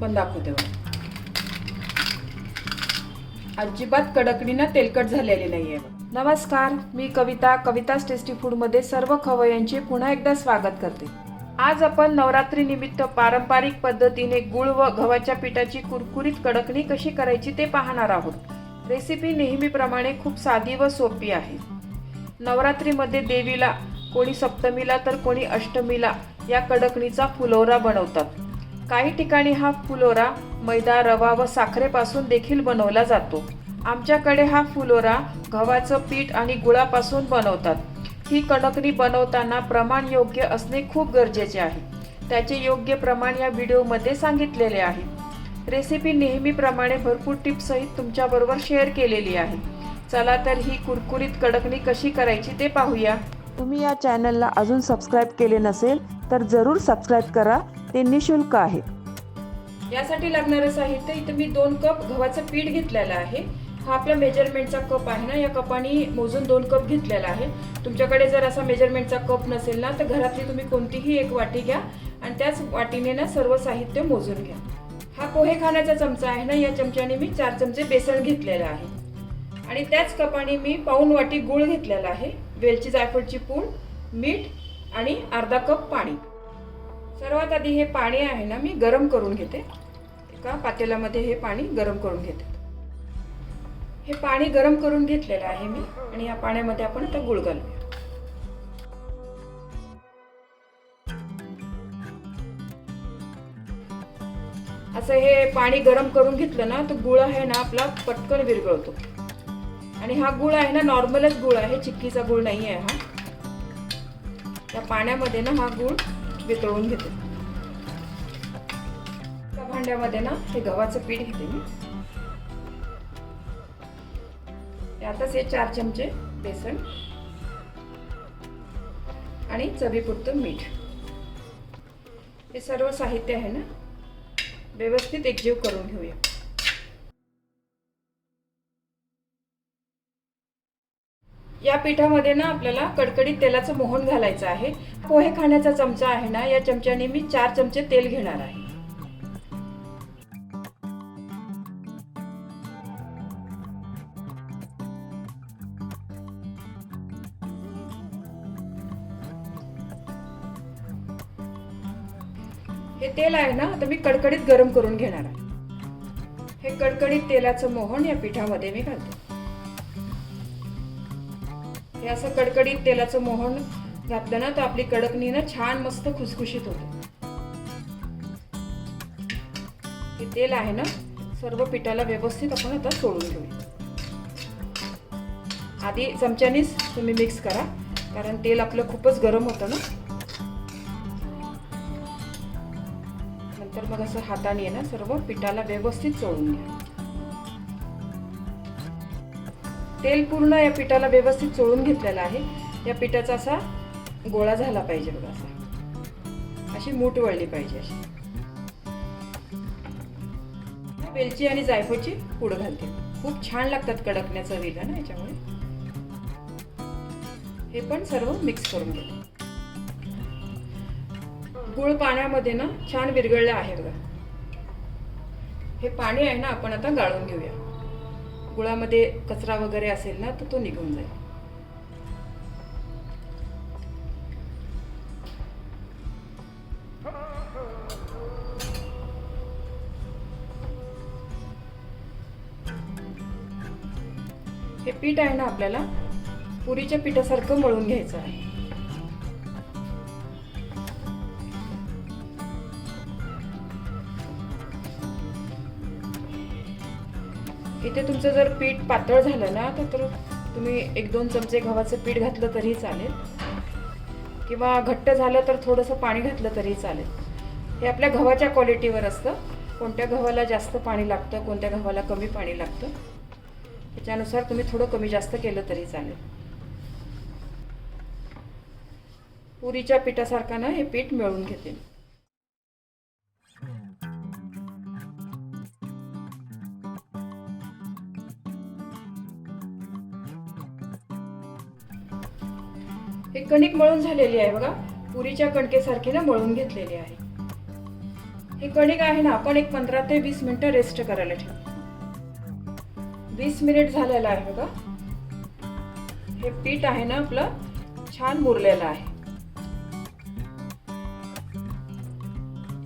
पण दाखवते बघा अजिबात कडकडीनं तेलकट झालेली नाहीये नमस्कार मी कविता कविताज टेस्टी फूडमध्ये सर्व खवयांचे पुन्हा एकदा स्वागत करते. आज आपण नवरात्रीनिमित्त पारंपरिक पद्धतीने गुळ व गव्हाच्या पिठाची कुरकुरीत कडकणी कशी करायची ते पाहणार आहोत. रेसिपी नेहमीप्रमाणे खूप साधी व सोपी आहे. नवरात्रीमध्ये देवीला कोणी सप्तमीला तर कोणी अष्टमीला या कडकणीचा फुलोरा बनवतात. काही ठिकाणी हा फुलोरा मैदा रवा व साखरेपासून देखील बनवला जातो. आमच्याकडे हा फुलोरा गव्हाचं पीठ आणि गुळापासून बनवतात. ही कडकणी बनवताना प्रमाण योग्य असणे खूप गरजेचे आहे. त्याचे योग्य प्रमाण या व्हिडिओमध्ये सांगितलेले आहे. रेसिपी नेहमीप्रमाणे भरपूर टिप्ससहित तुमच्याबरोबर शेअर केलेली आहे. चला तर ही कुरकुरीत कडकणी कशी करायची ते पाहूया. तुम्ही या चॅनलला अजून सबस्क्राईब केले नसेल तर जरूर सबस्क्राईब करा. ते निशुल्क आहे. यासाठी लागणारं साहित्य इथं मी दोन कप गव्हाचं पीठ घेतलेलं आहे. हा आपला मेजरमेंटचा कप आहे ना या कपाने मोजून दोन कप घेतलेला आहे. तुमच्याकडे जर असा मेजरमेंटचा कप नसेल ना तर घरातली तुम्ही कोणतीही एक वाटी घ्या आणि त्याच वाटीने ना सर्व साहित्य मोजून घ्या. हा पोहे खाण्याचा चमचा आहे ना या चमच्याने मी चार चमचे बेसन घेतलेलं आहे. आणि त्याच कपाने मी पाऊन वाटी गूळ घेतलेला आहे. वेलची जायफळची पूड मीठ आणि अर्धा कप पाणी. सर्वात आधी हे पाणी आहे ना मी गरम करून घेते. एका पातेल्यामध्ये हे पाणी गरम करून घेते. हे पाणी गरम करून घेतलेलं आहे मी आणि या पाण्यामध्ये आपण आता गुळ घालूया. असं हे पाणी गरम करून घेतलं ना तर गुळ आहे ना आपला पटकन विरघळतो. आणि हा गुळ आहे ना नॉर्मलच गुळ आहे चिक्कीचा गुळ नाही आहे हा. त्या पाण्यामध्ये ना हा गुळ वितळून घेते. त्या भांड्यामध्ये ना हे गव्हाचं पीठ घेते मी. आताच हे चार चमचे बेसन आणि चवीपुरतं मीठ. हे सर्व साहित्य आहे ना? व्यवस्थित एकजीव करून घेऊया. या पिठामध्ये ना आपल्याला कडकडीत तेलाचं मोहन घालायचं आहे. पोहे खाण्याचा चमचा आहे ना या चमच्याने मी चार चमचे तेल घेणार आहे. हे तेल आहे ना आता मी कडकडीत गरम करून घेणार आहे. हे कडकडीत तेलाचं मोहन या पिठामध्ये मी घालते. हे असं कडकडीत तेलाचं मोहन घातलं ना तर आपली कडकणी ना छान मस्त खुसखुशीत होते. हे तेल आहे ना सर्व पिठाला व्यवस्थित आपण आता सोडून घेऊया आधी चमच्यानीच तुम्ही मिक्स करा कारण तेल आपलं खूपच गरम होतं ना. नंतर मग असं हाताने ना सर्व पिठाला व्यवस्थित चोळून घ्या. तेल पूर्ण या पिठाला व्यवस्थित चोळून घेतलेलं आहे. या पिठाचा असा गोळा झाला पाहिजे बघा असा. अशी मूठ वळली पाहिजे अशी. वेलची आणि जायफळची पूड घालते. खूप छान लागतात कडकण्या चवीला ना याच्यामुळे. हे पण सर्व मिक्स करून घेते. गुळ पाण्यामध्ये ना छान विरघळलं आहे बघा. हे पाणी आहे ना आपण आता गाळून घेऊया. गुळामध्ये कचरा वगैरे असेल ना तर तो निघून जाईल. हे पीठ आहे ना आपल्याला पुरीच्या पिठासारखं मळून घ्यायचं आहे. इथे तुमचं जर पीठ पातळ झालं ना तर तर तुम्ही एक दोन चमचे गव्हाचं पीठ घातलं तरी चालेल. किंवा घट्ट झालं तर थोडंसं पाणी घातलं तरी चालेल. हे आपल्या गव्हाच्या क्वालिटीवर असतं. कोणत्या गव्हाला जास्त पाणी लागतं कोणत्या गव्हाला कमी पाणी लागतं त्याच्यानुसार तुम्ही थोडं कमी जास्त केलं तरी चालेल. पुरीच्या पिठासारखं ना हे पीठ मिळून घेते कणिक मळून झालेली आहे बघा. पुरीच्या कणकेसारखी ना मळून घेतलेली आहे. हे कणिक आहे ना आपण एक पंधरा ते वीस मिनिटं रेस्ट करायला ठेवू. वीस मिनिट झालेलं आहे बघा. हे पीठ आहे ना आपलं छान मुरलेलं आहे.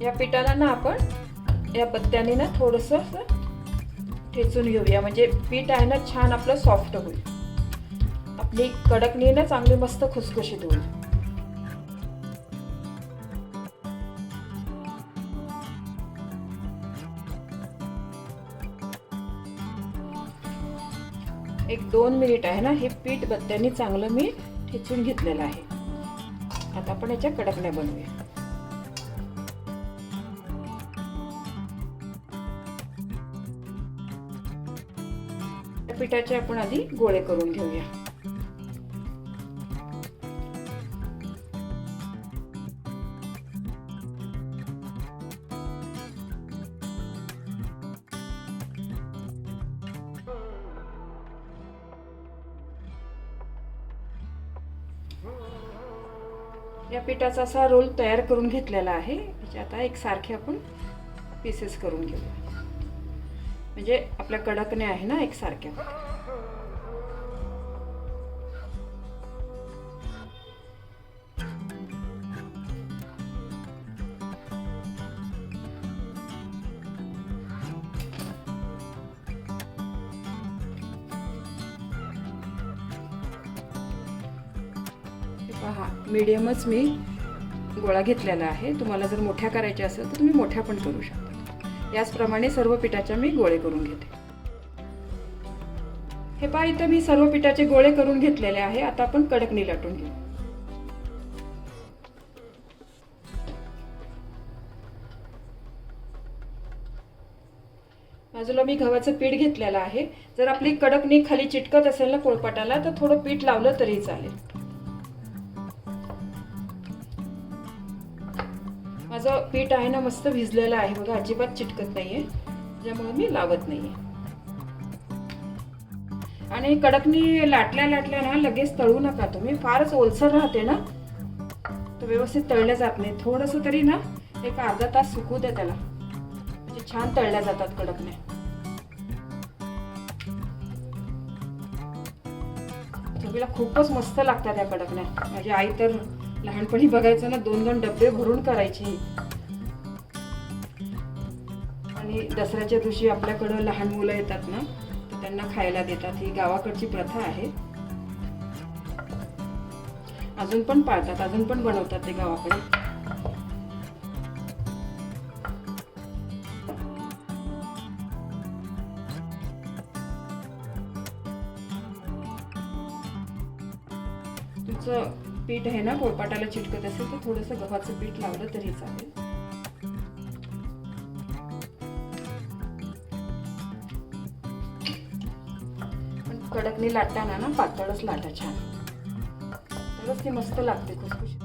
या पिठाला ना आपण या पत्त्याने ना थोडस ठेचून घेऊया. म्हणजे पीठ आहे ना छान आपलं सॉफ्ट होईल. आपली कडकणी ना चांगली मस्त खुसखुशीत होईल. एक दोन मिनिट आहे ना हे पीठ बत्त्याने चांगलं मी ठेचून घेतलेलं आहे. आता आपण याच्या कडकण्या बनवूया. पिठाचे आपण आधी गोळे करून घेऊया. पिठाचा असा रोल तयार करून घेतलेला आहे. त्याचे आता एक सारखे आपण पीसेस करून घेऊ म्हणजे आपल्या कडकने आहे ना एक मिडियमच मी गोळा घेतलेला आहे. तुम्हाला जर मोठ्या करायच्या असेल तर तुम्ही मोठ्या पण करू शकता. याचप्रमाणे सर्व पिठाच्या मी गोळे करून घेते. हे पहा इथं मी सर्व पिठाचे गोळे करून घेतलेले आहे. आता आपण कडकणी लाटून घेऊ. बाजूला मी गव्हाचं पीठ घेतलेलं आहे. जर आपली कडकणी खाली चिटकत असेल ना पोळपाटाला तर थोडं पीठ लावलं तरी चालेल. माझं पीठ आहे ना मस्त भिजलेलं आहे. बघा अजिबात चिटकत नाहीये. त्यामुळे मी लावत नाहीये. आणि कडकनी लाटल्या लाटल्या ना लगेच तळू नका तुम्ही. फारच ओलसर राहते ना. तर व्यवस्थित तळल्या जात नाही. थोडस तरी ना एक अर्धा तास सुकू दे त्याला. म्हणजे छान तळल्या जातात कडकने. चवीला खूपच मस्त लागतात या कडकण्या. माझी आई तर लहानपणी बघायचं ना दोन दोन डबे भरून करायची. आणि दसऱ्याच्या दिवशी आपल्याकडं लहान मुलं येतात ना तर त्यांना खायला देतात. ही गावाकडची प्रथा आहे. अजून पण पाळतात अजून पण बनवतात ते गावाकडे. तुमचं पीठ आहे ना पोळपाटाला चिटकत असेल तर थोडंसं गव्हाचं पीठ लावलं तरी चालेल. पण कडकणी लाटताना ना पातळच लाटा छान. तरच ती मस्त लागते खुसखुशीत.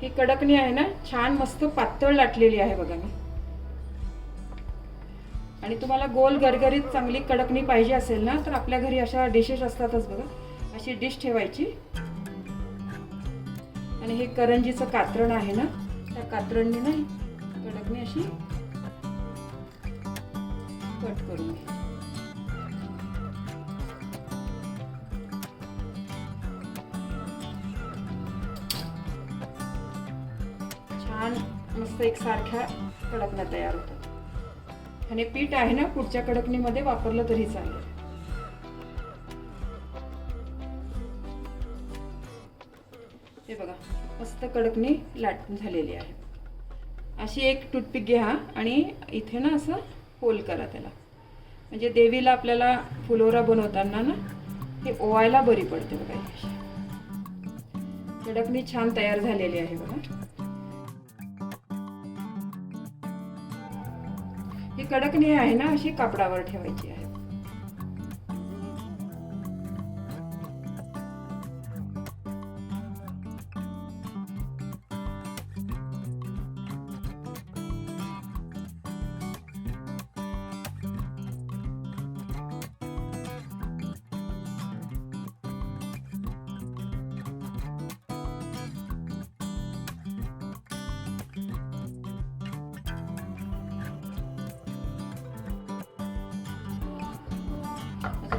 ही कडकणी आहे ना छान मस्त पातळ लाटलेली आहे बघा मी. आणि तुम्हाला गोल गरगरीत चांगली कडकणी पाहिजे असेल ना तर आपल्या घरी अशा डिशेस असतातच बघा. अशी डिश ठेवायची. आणि हे करंजीचं कात्रण आहे ना त्या कात्रणने ना कडकणी अशी कट करून घ्या. छान मस्त एक सारख्या कडकण्या तयार होतात. आणि पीठ आहे ना पुढच्या कडकणीमध्ये वापरलं तरी चालेल. हे बघा मस्त कडकणी लाट झालेली आहे. अशी एक टूथपिक घ्या आणि इथे ना असं होल करा त्याला. म्हणजे देवीला आपल्याला फुलोरा बनवताना ना हे ओवायला बरी पडते बघा कडकणी छान तयार झालेली आहे बघा. ही कडकणी आहे ना अशी कापडावर ठेवायची आहे.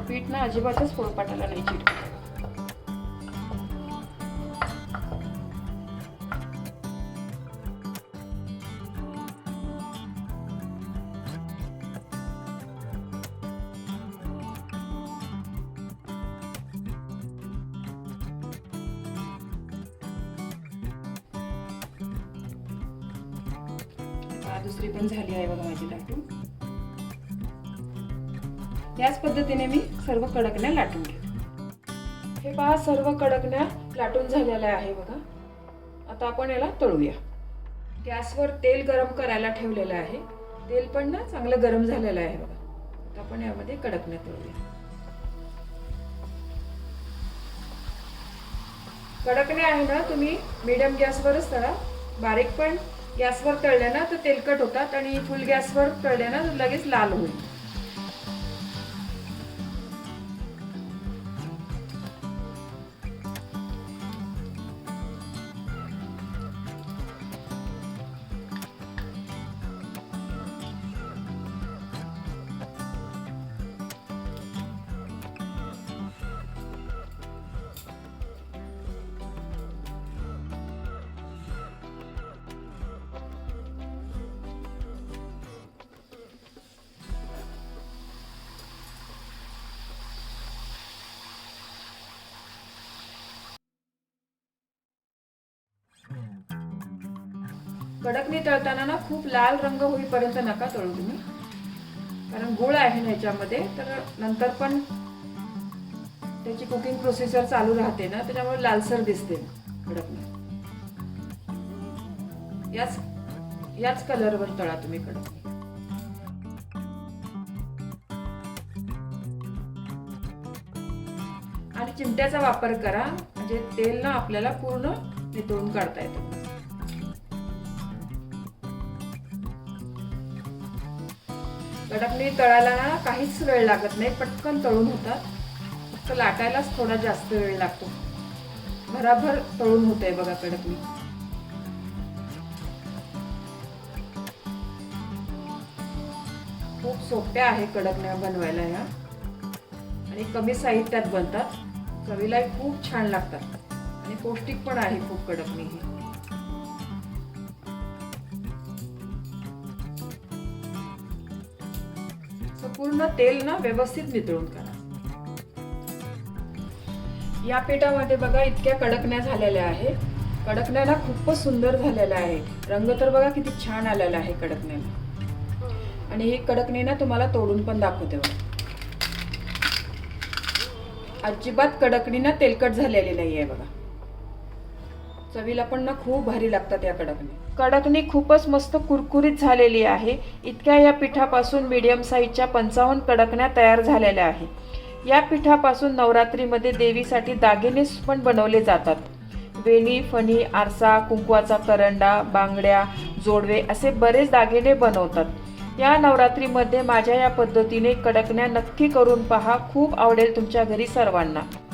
पीठ ना अजिबातच पोळपाटाला नाही चिटकत दुसरी पण झाली आहे बघा माझी लाटू याच पद्धतीने मी सर्व कडकण्या लाटून घेऊ हे पहा सर्व कडकण्या लाटून झालेल्या आहे बघा. आता आपण याला तळूया. गॅसवर तेल गरम करायला ठेवलेलं आहे. तेल पण ना चांगलं गरम झालेलं आहे बघा. आता आपण यामध्ये कडकण्या तळूया. कडकण्या आहे ना तुम्ही मिडियम गॅसवरच तळा. बारीक पण. गॅसवर तळल्या ना तर तेलकट होतात आणि फुल गॅसवर तळल्या ना तर लगेच लाल होईल. कडकणी तळताना ना खूप लाल रंग होईपर्यंत नका तळू तुम्ही. कारण गुळ आहे ना याच्यामध्ये तर नंतर पण त्याची कुकिंग प्रोसिजर चालू राहते ना त्याच्यामुळे लालसर दिसते कडकणी. याच याच कलरवर तळा तुम्ही कडकणी. आणि चिमट्याचा वापर करा म्हणजे तेल ना आपल्याला पूर्ण नितळून काढता येतं. कडकणी तळायला ना काहीच वेळ लागत नाही पटकन तळून होतात फक्त लाटायलाच थोडा जास्त वेळ लागतो. भराभर तळून होते बघा कडकणी खूप सोप्या आहे कडकण्या बनवायला ह्या आणि कमी साहित्यात बनतात. चवीलाही खूप छान लागतात. आणि पौष्टिक पण आहे खूप कडकणी ही. पूर्ण तेल ना व्यवस्थित वितळून करा. या पिठामध्ये बघा इतक्या कडकण्या झालेल्या आहे कडकण्याला खूपच सुंदर झालेला आहे. रंग तर बघा किती छान आलेला आहे कडकण्याला. आणि ही कडकणे ना तुम्हाला तोडून पण दाखवते बघा. अजिबात कडकणी ना तेलकट झालेली नाही आहे बघा. चवीला पण ना खूप भारी लागतात या कडकणी. कडकणी खूपच मस्त कुरकुरीत झालेली आहे. इतक्या या पिठापासून मीडियम साईजच्या पंचावन्न कडकण्या तयार झालेल्या आहे या पिठापासून नवरात्रीमध्ये देवीसाठी दागिने पण बनवले जातात. वेणी फणी आरसा कुंकवाचा करंडा बांगड्या जोडवे असे बरेच दागिने बनवतात. या नवरात्रीमध्ये माझ्या या पद्धतीने कडकण्या नक्की करून पहा. खूप आवडेल तुमच्या घरी सर्वांना.